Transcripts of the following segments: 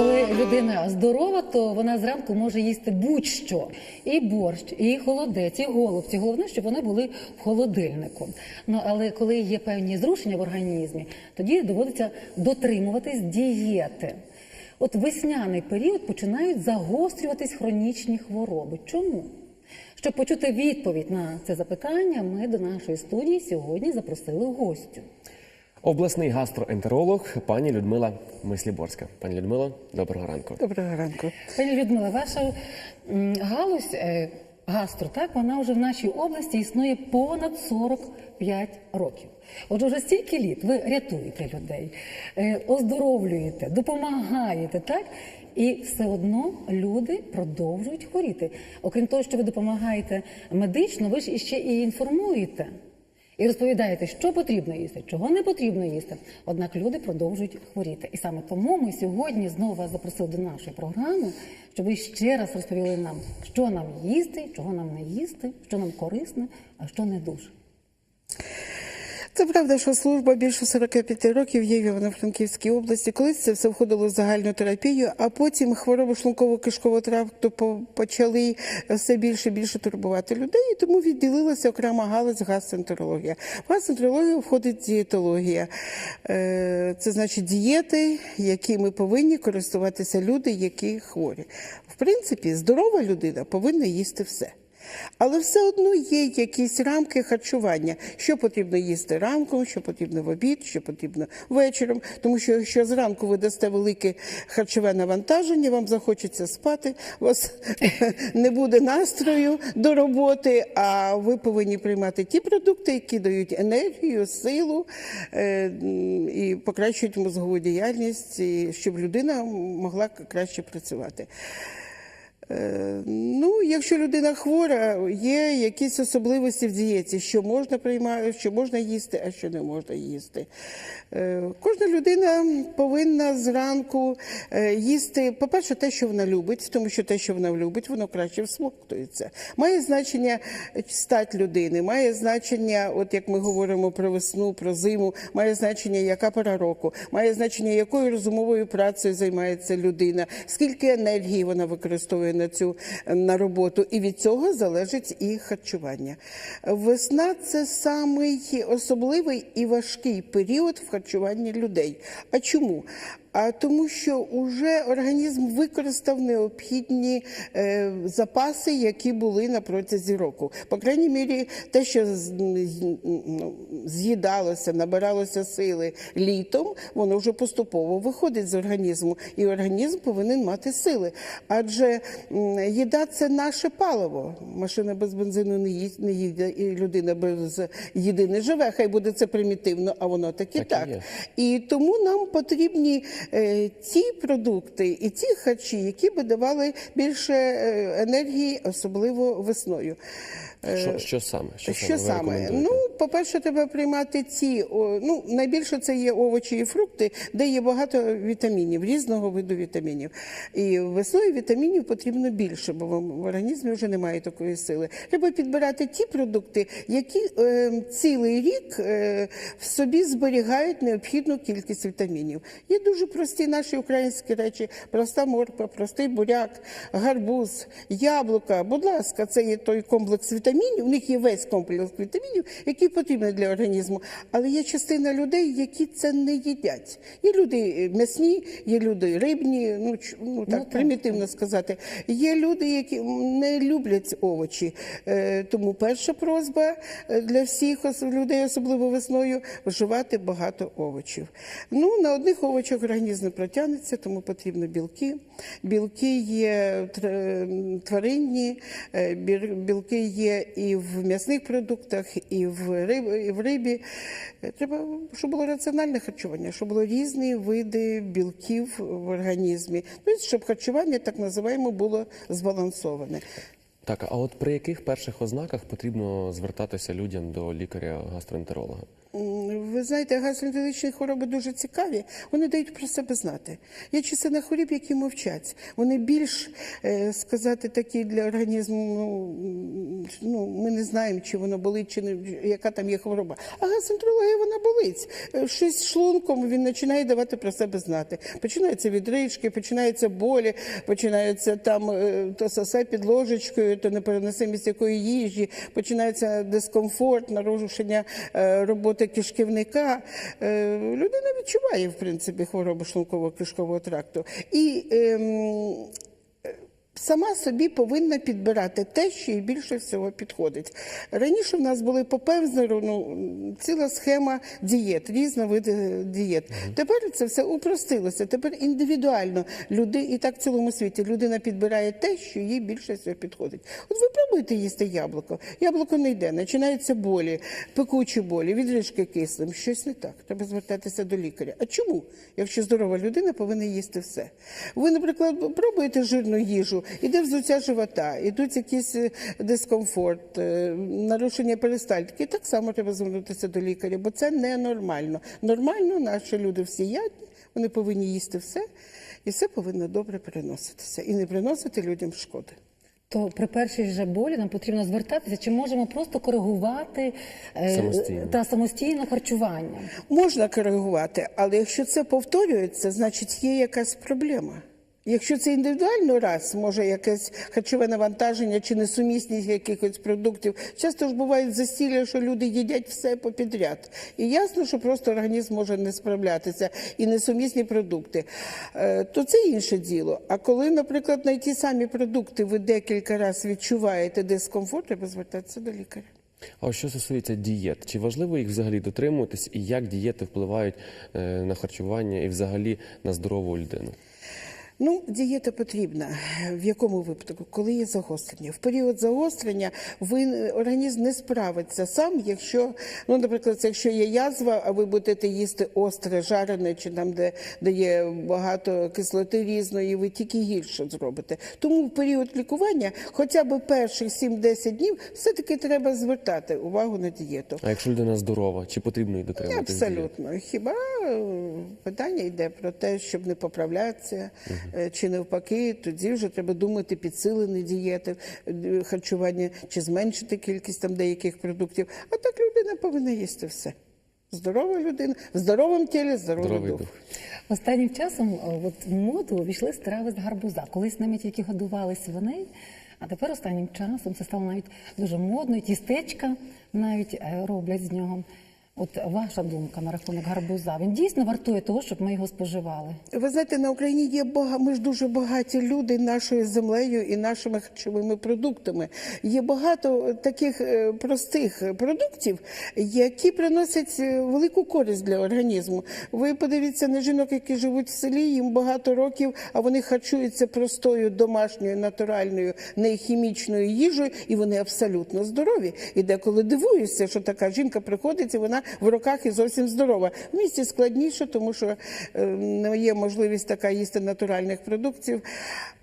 коли людина здорова, то вона зранку може їсти будь-що. І борщ, і холодець, і голубці. Головне, щоб вони були в холодильнику. Ну але коли є певні зрушення в організмі, тоді доводиться дотримуватись дієти. От весняний період починають загострюватись хронічні хвороби. Чому? Щоб почути відповідь на це запитання, ми до нашої студії сьогодні запросили гостю. Обласний гастроентеролог пані Людмила Мисліборська. Пані Людмило, доброго ранку. Доброго ранку. Пані Людмила, ваша галузь е, гастро, так, вона вже в нашій області існує понад 45 років. Отже, вже стільки літ ви рятуєте людей, е, оздоровлюєте, допомагаєте, так? І все одно люди продовжують хворіти. Окрім того, що ви допомагаєте медично, ви ж іще і інформуєте. І розповідаєте, що потрібно їсти, чого не потрібно їсти. Однак люди продовжують хворіти. І саме тому ми сьогодні знову вас запросили до нашої програми, щоб ви ще раз розповіли нам, що нам їсти, чого нам не їсти, що нам корисне, а що не дуже. Це правда, що служба більше 45 років є в Івано-Франківській області. Колись це все входило в загальну терапію, а потім хвороби шлунково-кишкового тракту почали все більше і більше турбувати людей, і тому відділилася окрема галузь гастроентерологія. В гастроентерологію входить дієтологія. Е, Це значить дієти, якими повинні користуватися люди, які хворі. В принципі, здорова людина повинна їсти все. Але все одно є якісь рамки харчування, що потрібно їсти ранком, що потрібно в обід, що потрібно вечором. Тому що якщо зранку ви дасте велике харчове навантаження, вам захочеться спати, у вас не буде настрою до роботи, а ви повинні приймати ті продукти, які дають енергію, силу е, і покращують мозгову діяльність, і щоб людина могла краще працювати. Е, Ну, якщо людина хвора, є якісь особливості в дієті, що можна приймати, що можна їсти, а що не можна їсти. Е, Кожна людина повинна зранку е, їсти, по-перше, те, що вона любить, тому що те, що вона любить, воно краще всмоктується. Має значення стать людини, має значення, от як ми говоримо про весну, про зиму, має значення, яка пора року, має значення, якою розумовою працею займається людина, скільки енергії вона використовує на цю на роботу, і від цього залежить і харчування. Весна це самий особливий і важкий період в харчуванні людей. А чому? А тому, що вже організм використав необхідні е, запаси, які були на протязі року. По крайній мірі, те, що ну, з'їдалося, набиралося сили літом, воно вже поступово виходить з організму, і організм повинен мати сили. Адже їда це наше паливо. Машина без бензину не їсть, не їде, і людина без їди не живе. Хай буде це примітивно, а воно так і Так і так. І тому нам потрібні ті продукти і ті харчі, які би давали більше е, енергії, особливо весною. Е, Що, що саме? Що, що саме? Ну, по-перше, треба приймати ці. о, Ну, найбільше це є овочі і фрукти, де є багато вітамінів, різного виду вітамінів. І весною вітамінів потрібно більше, бо в в організмі вже немає такої сили. Треба підбирати ті продукти, які е, цілий рік е, в собі зберігають необхідну кількість вітамінів. Є дуже прості наші українські речі: проста морква, простий буряк, гарбуз, яблука. Будь ласка, це є той комплекс вітамінів. У них є весь комплекс вітамінів, який потрібний для організму. Але є частина людей, які це не їдять. Є люди е, м'ясні, є люди рибні, ну, ну так, так, примітивно сказати. Є люди, які не люблять овочі. Е, Тому перша просьба е, для всіх людей, особливо весною, вживати багато овочів. Ну, на одних овочах організм не протягнеться, тому потрібно білки. Білки є тваринні, білки є і в м'ясних продуктах, і в риб, І в рибі. Треба, щоб було раціональне харчування, щоб було різні види білків в організмі. Тобто, щоб харчування, так називаємо, було збалансоване. Так, а от при яких перших ознаках потрібно звертатися людям до лікаря-гастроентеролога? Ви знаєте, гастроентерологічні хвороби дуже цікаві. Вони дають про себе знати. Є частина хворіб, які мовчать. Вони більш е, сказати такі для організму. Ну, ну ми не знаємо, чи воно болить, чи не яка там є хвороба. А гастроентерологія вона болить. Е, Щось шлунком він починає давати про себе знати. Починаються відрижки, починаються болі, починається там е, то сосе під ложечкою, то непереносимість якої їжі, починається дискомфорт, нарушення е, роботи кишківника. Е, Людина відчуває, в принципі, хворобу шлунково-кишкового тракту. І ем, Сама собі повинна підбирати те, що їй більше всього підходить. Раніше в нас були по Певзнеру ну, ціла схема дієт, різні види дієт. Тепер це все упростилося. Тепер індивідуально люди, і так в цілому світі людина підбирає те, що їй більше всього підходить. От ви пробуєте їсти яблуко. Яблуко не йде, починаються болі, пекучі болі, відрижки кислим. Щось не так. Треба звертатися до лікаря. А чому? Якщо здорова людина повинна їсти все. Ви, наприклад, пробуєте жирну їжу, іде взуття живота, ідуть якийсь е, дискомфорт, е, нарушення перистальтики. Так само треба звернутися до лікаря, бо це ненормально. Нормально наші люди всі ядні, вони повинні їсти все, і все повинно добре переноситися і не приносити людям шкоди. То при першій же болі нам потрібно звертатися, чи можемо просто коригувати е, Самостійно. та самостійно харчування? Можна коригувати, але якщо це повторюється, значить є якась проблема. Якщо це індивідуально раз, може якесь харчове навантаження чи несумісність якихось продуктів. Часто ж бувають засілля, що люди їдять все попідряд. І ясно, що просто організм може не справлятися і несумісні продукти. Е, То це інше діло. А коли, наприклад, на ті самі продукти ви декілька разів відчуваєте дискомфорт, треба звертатися до лікаря. А що стосується дієт, чи важливо їх взагалі дотримуватись, і як дієти впливають е, на харчування і взагалі на здорову людину? Ну, дієта потрібна. В якому випадку? Коли є загострення. В період загострення ви, організм не справиться сам, якщо, ну, наприклад, якщо є язва, а ви будете їсти остре, жарене, чи там, де, де є багато кислоти різної, ви тільки гірше зробите. Тому в період лікування, хоча б перших 7-10 днів, все-таки треба звертати увагу на дієту. А якщо людина здорова, чи потрібно їй дотримуватись? дієт? Абсолютно. Хіба е, питання йде про те, щоб не поправлятися, чи навпаки, тоді вже треба думати підсилені дієти, е, харчування, чи зменшити кількість там деяких продуктів. А так людина повинна їсти все. Здорова людина, в здоровому тілі, здоровий, Здоровий дух. дух. Останнім часом от, в моду увійшли страви з гарбуза. Колись ними тільки годували свиней, а тепер останнім часом це стало навіть дуже модно, тістечка навіть е, роблять з нього. От ваша думка на рахунок гарбуза. Він дійсно вартує того, щоб ми його споживали. Ви знаєте, на Україні є бага, ми ж дуже багаті люди нашою землею і нашими харчовими продуктами. Є багато таких е, простих продуктів, які приносять е, велику користь для організму. Ви подивіться на жінок, які живуть в селі, їм багато років, а вони харчуються простою домашньою, натуральною, нехімічною їжею, і вони абсолютно здорові. І деколи дивуюся, що така жінка приходить і вона в руках і зовсім здорова. В місті складніше, тому що не є можливість така їсти натуральних продуктів.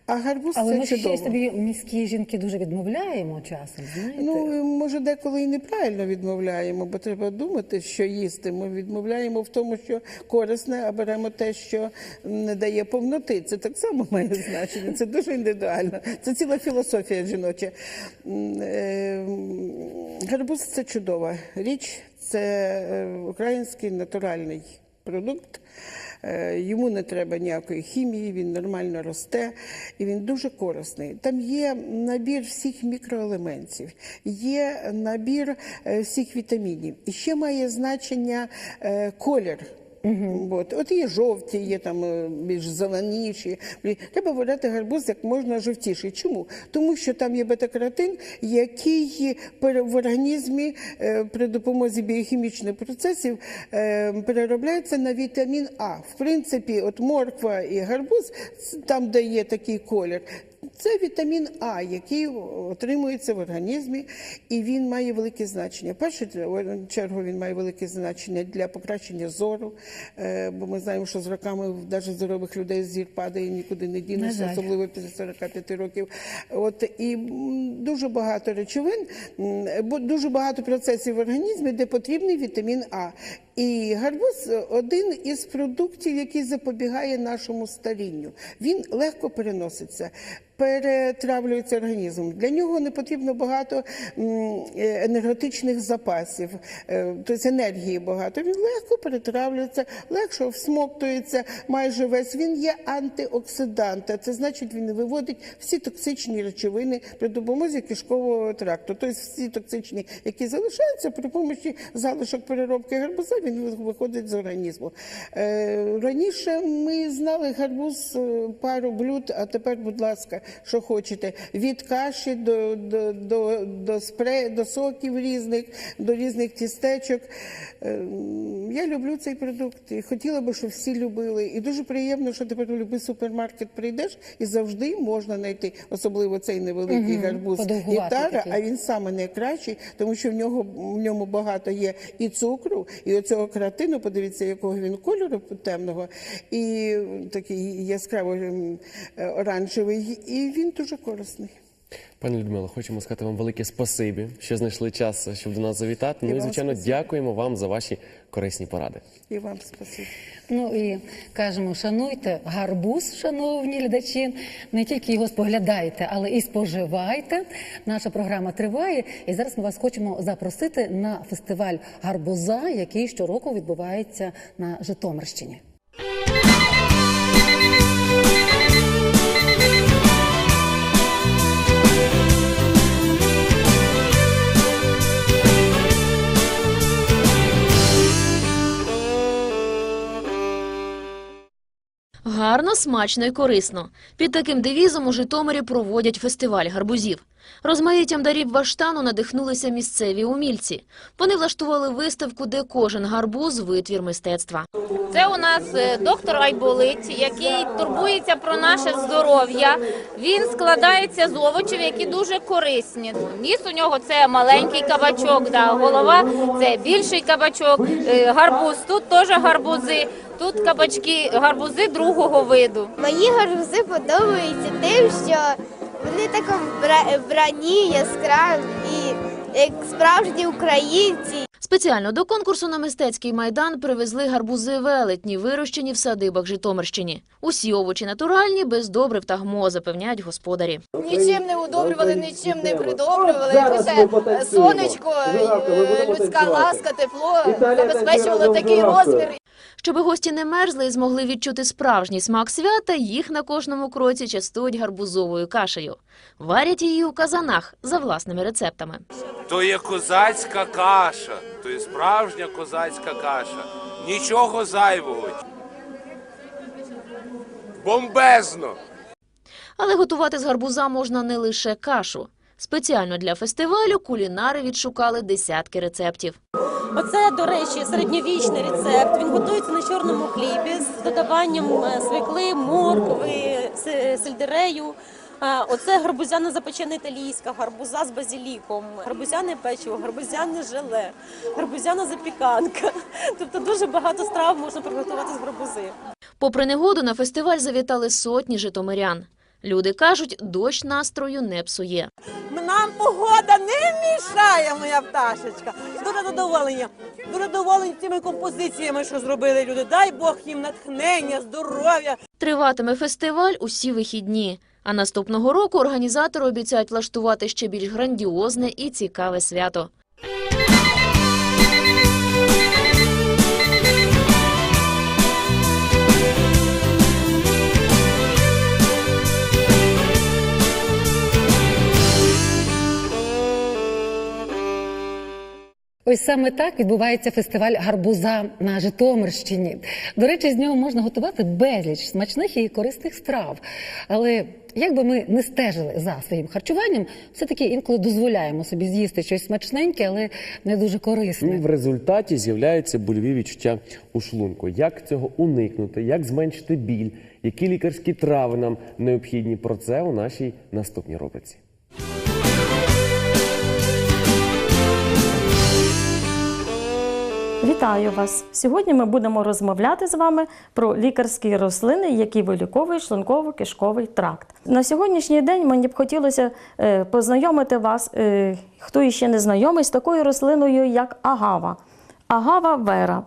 А гарбуз Але це ми ще чудово. собі міські жінки дуже відмовляємо часом. Знаєте, Ну, може, деколи і неправильно відмовляємо, бо треба думати, що їсти. Ми відмовляємо в тому, що корисне, а беремо те, що не дає повноти. Це так само має значення. Це дуже індивідуально. Це ціла філософія жіноча. Е, Гарбуз це чудова річ, це е, український натуральний продукт. Е, Йому не треба ніякої хімії, він нормально росте і він дуже корисний. Там є набір всіх мікроелементів, є набір е, всіх вітамінів. І ще має значення е, колір. От. От є жовті, є там е, більш зеленіші. Треба вибирати гарбуз як можна жовтіший. Чому? Тому що там є бета-каротин, який в організмі е, при допомозі біохімічних процесів е, переробляється на вітамін А. В принципі, от морква і гарбуз, там, де є такий колір, Це вітамін А, який отримується в організмі, і він має велике значення. В першу чергу він має велике значення для покращення зору, е, бо ми знаємо, що з роками навіть здорових людей зір падає, нікуди не дінешся, особливо після 45 років. От і дуже багато речовин, дуже багато процесів в організмі, де потрібний вітамін А. І гарбуз один із продуктів, який запобігає нашому старінню. Він легко переноситься. Перетравлюється організм. Для нього не потрібно багато е, енергетичних запасів, е, тобто енергії багато. Він легко перетравлюється, легко всмоктується майже весь. Він є антиоксидант, це значить, він виводить всі токсичні речовини при допомозі кишкового тракту. Тобто всі токсичні, які залишаються при допомозі залишок переробки гарбуза, він виходить з організму. Е, Раніше ми знали гарбуз е, пару блюд, а тепер, будь ласка, що хочете, від каші до, до, до, до спре, до соків різних, до різних тістечок. Е, Я люблю цей продукт і хотіла би, щоб всі любили. І дуже приємно, що тепер в будь-який супермаркет прийдеш і завжди можна знайти, особливо цей невеликий Мгм, гарбуз гітара, а він саме найкращий, тому що в нього в ньому багато є і цукру, і оцього каротину, подивіться, якого він кольору темного, і такий яскраво м, е, оранжевий, і він дуже корисний. Пані Людмила, хочемо сказати вам велике спасибі, що знайшли час, щоб до нас завітати. Ну і звичайно, спасибі. дякуємо вам за ваші корисні поради. І вам спасибі. Ну і кажемо, шануйте гарбуз, шановні глядачі. Не тільки його споглядайте, але і споживайте. Наша програма триває. І зараз ми вас хочемо запросити на фестиваль гарбуза, який щороку відбувається на Житомирщині. Гарно, смачно і корисно. Під таким девізом у Житомирі проводять фестиваль гарбузів. Розмаїттям дарів баштану надихнулися місцеві умільці. Вони влаштували виставку, де кожен гарбуз – витвір мистецтва. Це у нас е, доктор Айболит, який турбується про наше здоров'я. Він складається з овочів, які дуже корисні. Ніс у нього це маленький кабачок, да, голова це більший кабачок, е, гарбуз. Тут теж гарбузи, тут кабачки, гарбузи другого виду. Мені гарбузи подобаються тим, що вони такому вбра- яскраві і як справжні українці. Спеціально до конкурсу на мистецький майдан привезли гарбузи велетні, вирощені в садибах Житомирщині. Усі овочі натуральні, без добрив та гмо, запевняють господарі. Нічим не удобрювали, нічим не придобрювали. Лише сонечко, людська ласка, тепло забезпечувало такий розмір. Щоби гості не мерзли і змогли відчути справжній смак свята, їх на кожному кроці частують гарбузовою кашею. Варять її у казанах за власними рецептами. То є козацька каша, то є справжня козацька каша. Нічого зайвого. Бомбезно! Але готувати з гарбуза можна не лише кашу. Спеціально для фестивалю кулінари відшукали десятки рецептів. Оце, до речі, середньовічний рецепт. Він готується на чорному хлібі з додаванням е, свекли, моркви, сельдерею. Оце гарбузяна запечена італійська, гарбуза з базіліком, гарбузяне печиво, гарбузяне желе, гарбузяна запіканка. Тобто дуже багато страв можна приготувати з гарбузи. Попри негоду, на фестиваль завітали сотні житомирян. Люди кажуть, дощ настрою не псує. Нам погода не мішає, моя пташечка. Дуже задоволення. Дуже доволені цими композиціями, що зробили люди. Дай Бог їм натхнення, здоров'я. Триватиме фестиваль усі вихідні. А наступного року організатори обіцяють влаштувати ще більш грандіозне і цікаве свято. Ось саме так відбувається фестиваль гарбуза на Житомирщині. До речі, з нього можна готувати безліч смачних і корисних страв. Але як би ми не стежили за своїм харчуванням, все-таки інколи дозволяємо собі з'їсти щось смачненьке, але не дуже корисне. в результаті з'являються больові відчуття у шлунку. Як цього уникнути, як зменшити біль, які лікарські трави нам необхідні? Про це у нашій наступній рубриці. Вітаю вас! Сьогодні ми будемо розмовляти з вами про лікарські рослини, які виліковують шлунково-кишковий тракт. На сьогоднішній день мені б хотілося е, познайомити вас, е, хто іще не знайомий, з такою рослиною, як агава. Агава вера.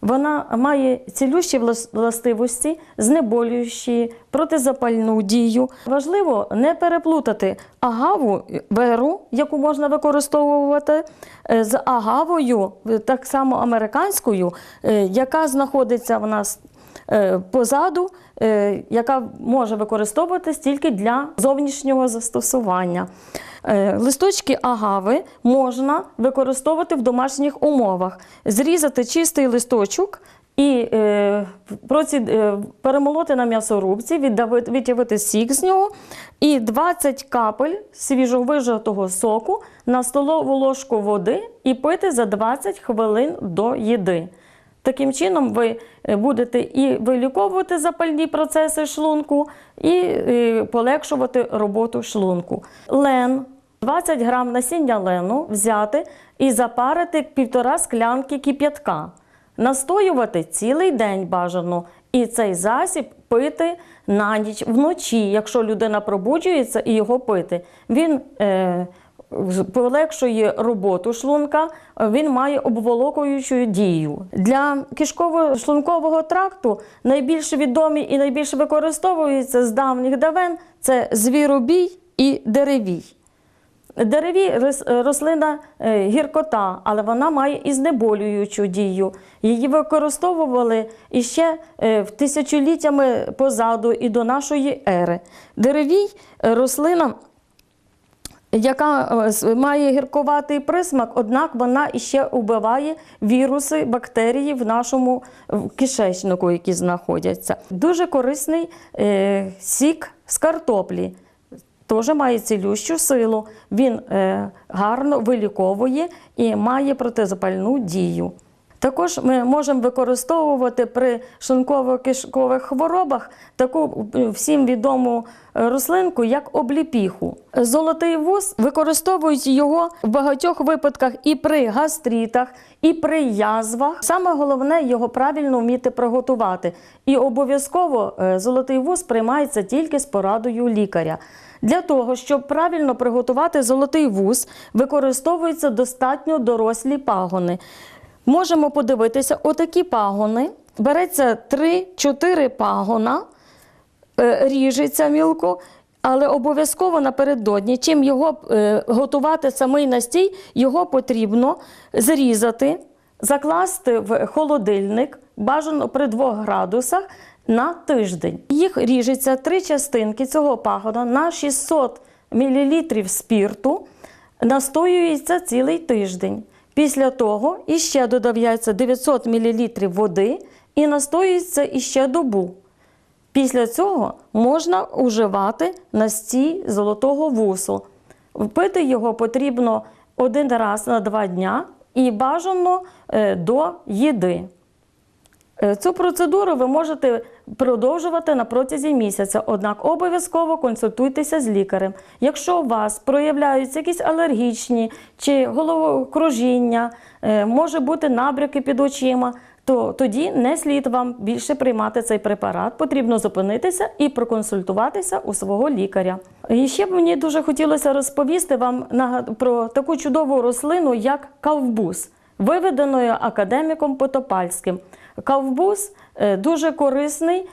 Вона має цілющі властивості, знеболюючі, протизапальну дію. Важливо не переплутати агаву веру, яку можна використовувати, е, з агавою, так само американською, е, яка знаходиться в нас позаду, е, яка може використовуватись тільки для зовнішнього застосування. Е, Листочки агави можна використовувати в домашніх умовах. Зрізати чистий листочок і е, е, перемолоти на м'ясорубці, віддави- сік з нього, і 20 капель свіжовижатого соку на столову ложку води і пити за 20 хвилин до їди. Таким чином, ви е, будете і виліковувати запальні процеси шлунку, і е, полегшувати роботу шлунку. Лен 20 грам насіння лену взяти і запарити півтора склянки кип'ятка. Настоювати цілий день бажано. І цей засіб пити на ніч вночі, якщо людина пробуджується і його пити. Він е, полегшує роботу шлунка, він має обволокуючу дію. Для кишково-шлункового тракту найбільш відомі і найбільш використовуються з давніх давен це звіробій і деревій. Дереві рослина е, гіркота, але вона має і знеболюючу дію. Її використовували іще е, в тисячоліттями позаду і до нашої ери. Деревій е, рослина, яка е, має гіркуватий присмак, однак вона іще убиває віруси, бактерії в нашому кишечнику, які знаходяться. Дуже корисний е, сік з картоплі теж має цілющу силу. Він е, гарно виліковує і має протизапальну дію. Також ми можемо використовувати при шлунково-кишкових хворобах таку е, всім відому е, рослинку, як обліпіху. Золотий вуз використовують його в багатьох випадках і при гастрітах, і при язвах. Саме головне його правильно вміти приготувати. І обов'язково е, золотий вуз приймається тільки з порадою лікаря. Для того, щоб правильно приготувати золотий вуз, використовуються достатньо дорослі пагони. Можемо подивитися, отакі пагони. Береться 3-4 пагона, е, ріжеться мілко, але обов'язково напередодні, чим його е, готувати самий настій, його потрібно зрізати, закласти в холодильник, бажано при 2 градусах на тиждень. Їх ріжеться три частинки цього пагона на 600 мл спірту, настоюється цілий тиждень. Після того іще додається 900 мл води і настоюється іще добу. Після цього можна уживати настій золотого вусу. Пити його потрібно один раз на два дня і бажано е, до їди. Е, Цю процедуру ви можете продовжувати на протязі місяця, однак обов'язково консультуйтеся з лікарем. Якщо у вас проявляються якісь алергічні чи головокружіння, е, може бути набряки під очима, то тоді не слід вам більше приймати цей препарат. Потрібно зупинитися і проконсультуватися у свого лікаря. І ще б мені дуже хотілося розповісти вам про таку чудову рослину, як кавбуз виведеною академіком Потопальським. Кавбуз е, дуже корисний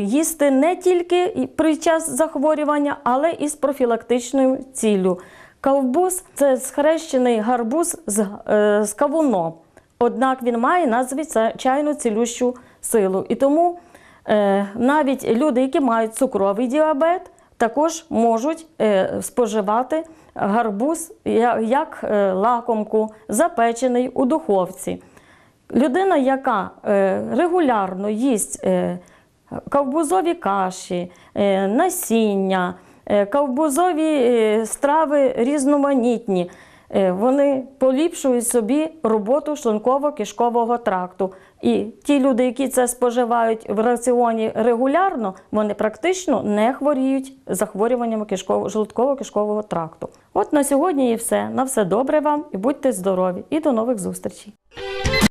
їсти не тільки при час захворювання, але і з профілактичною ціллю. Кавбуз це схрещений гарбуз з, е, з кавуном. Однак він має надзвичайну цілющу силу. І тому е, навіть люди, які мають цукровий діабет, також можуть е, споживати гарбуз як е, лакомку, запечений у духовці. Людина, яка е, регулярно їсть е, ковбузові каші, е, насіння, ковбузові страви різноманітні, вони поліпшують собі роботу шлунково-кишкового тракту. І ті люди, які це споживають в раціоні регулярно, вони практично не хворіють захворюваннями кишково- шлунково-кишкового тракту. От на сьогодні і все. На все добре вам і будьте здорові. І до нових зустрічей.